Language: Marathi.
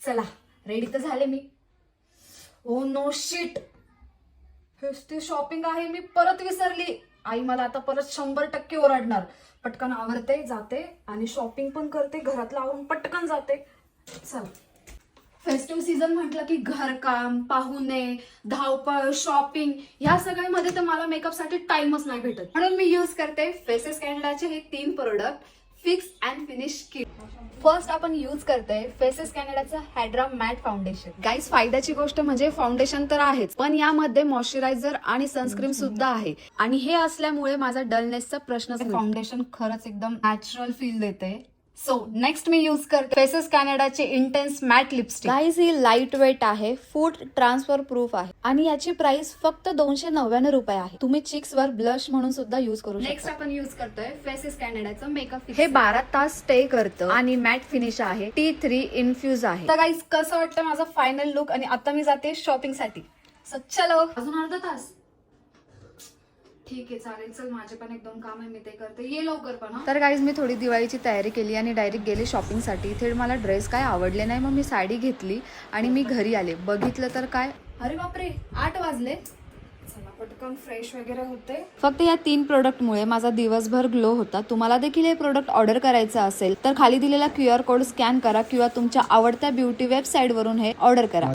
चला रेडी तर झाले मी. ओ नो शिट ते शॉपिंग आहे मी परत विसरली. आई मला आता परत शंभर टक्के ओरडणार. पटकन आवरते जाते आणि शॉपिंग पण करते घरातलं आवरून पटकन जाते. चल. फेस्टिव्ह सीझन म्हटलं की घरकाम पाहुणे धावपळ शॉपिंग या सगळ्यामध्ये तर मला मेकअपसाठी टाइमच नाही भेटत. म्हणून मी यूज करते फेसेस कॅनडाचे हे तीन product fix and finish kit first आपण यूज करते फेसेस कॅनडाचं हायड्रा मॅट फाउंडेशन गाईज फायद्याची गोष्ट म्हणजे फाउंडेशन तर आहेच पण यामध्ये मॉइश्चरायझर आणि सनस्क्रीन सुद्धा आहे. आणि हे असल्यामुळे माझा डलनेसचा प्रश्न फाउंडेशन खरंच एकदम नॅचरल फील देते. सो नेक्स्ट मी यूज करते फेसेस कॅनडाचे इंटेन्स मॅट लिपस्टिक गाईज ही लाइट वेट आहे फूड ट्रान्सफर प्रूफ आहे. आणि याची प्राइस फक्त दोनशे नव्याण्णव रुपये आहे. तुम्ही चिक्स वर ब्लश म्हणून सुद्धा युज करू नेक्स्ट आपण युज करतोय फेसेस कॅनडाचं मेकअप हे बारा तास स्टे करतं आणि मॅट फिनिश आहे. टी थ्री इन्फ्युज आहे. तर गाईज कसं वाटतं माझं फायनल लुक आणि आता मी जाते शॉपिंगसाठी. So, चलो. अजून अर्धा तास. ठीक आहे चालेल. चल माझे पण एक दोन काम आहे मी ते करते. ये लवकर पण. तर गाईज मी थोडी दिवाळीची तयारी केली आणि डायरेक्ट गेले शॉपिंगसाठी इथे मला ड्रेस काय आवडले नाही मग मी साडी घेतली आणि मी घरी आले. बघितलं तर काय? अरे बापरे आठ वाजले. चला पटकन फ्रेश वगैरे होते. फक्त या तीन प्रोडक्टमुळे माझा दिवसभर ग्लो होता. तुम्हाला देखील हे प्रोडक्ट ऑर्डर करायचं असेल तर खाली दिलेला क्यू आर कोड स्कॅन करा किंवा तुमच्या आवडत्या ब्युटी वेबसाईटवरून हे ऑर्डर करा.